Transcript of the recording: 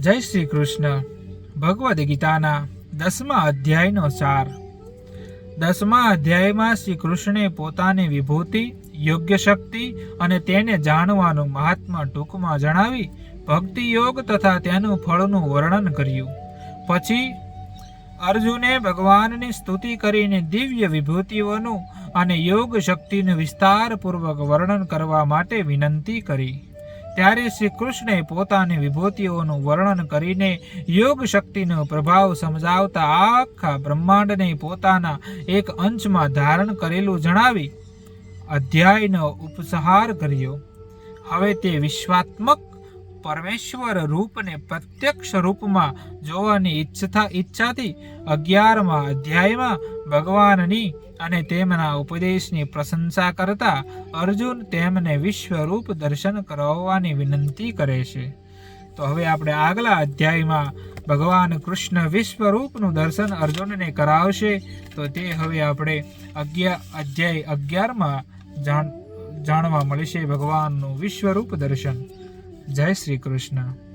જય શ્રી કૃષ્ણ. ભગવદ્ ગીતાના દસમા અધ્યાયનો સાર. દસમા અધ્યાયમાં શ્રી કૃષ્ણે પોતાની વિભૂતિ, યોગ્ય શક્તિ અને તેને જાણવાનું મહાત્મા ટૂંકમાં જણાવી ભક્તિ યોગ તથા તેનું ફળનું વર્ણન કર્યું. પછી અર્જુને ભગવાનની સ્તુતિ કરીને દિવ્ય વિભૂતિઓનું અને યોગ શક્તિનું વિસ્તારપૂર્વક વર્ણન કરવા માટે વિનંતી કરી. ત્યારે શ્રી કૃષ્ણે પોતાની વિભૂતિઓનું વર્ણન કરીને યોગ શક્તિનો પ્રભાવ સમજાવતા આખા બ્રહ્માંડને પોતાના એક અંશમાં ધારણ કરેલું જણાવી અધ્યાયનો ઉપસહાર કર્યો. હવે તે વિશ્વાત્મક પરમેશ્વર રૂપને પ્રત્યક્ષ રૂપમાં જોવાની ઈચ્છતા ઈચ્છાથી અગિયારમા અધ્યાયમાં ભગવાનની અને તેમના ઉપદેશની પ્રશંસા કરતા અર્જુન તેમને વિશ્વરૂપ દર્શન કરાવવાની વિનંતી કરે છે. તો હવે આપણે આગલા અધ્યાયમાં ભગવાન કૃષ્ણ વિશ્વરૂપનું દર્શન અર્જુનને કરાવશે. તો તે હવે આપણે અગિયાર અધ્યાય અગિયારમાં જાણ, જાણવા મળશે ભગવાનનું વિશ્વરૂપ દર્શન. જય શ્રી કૃષ્ણ.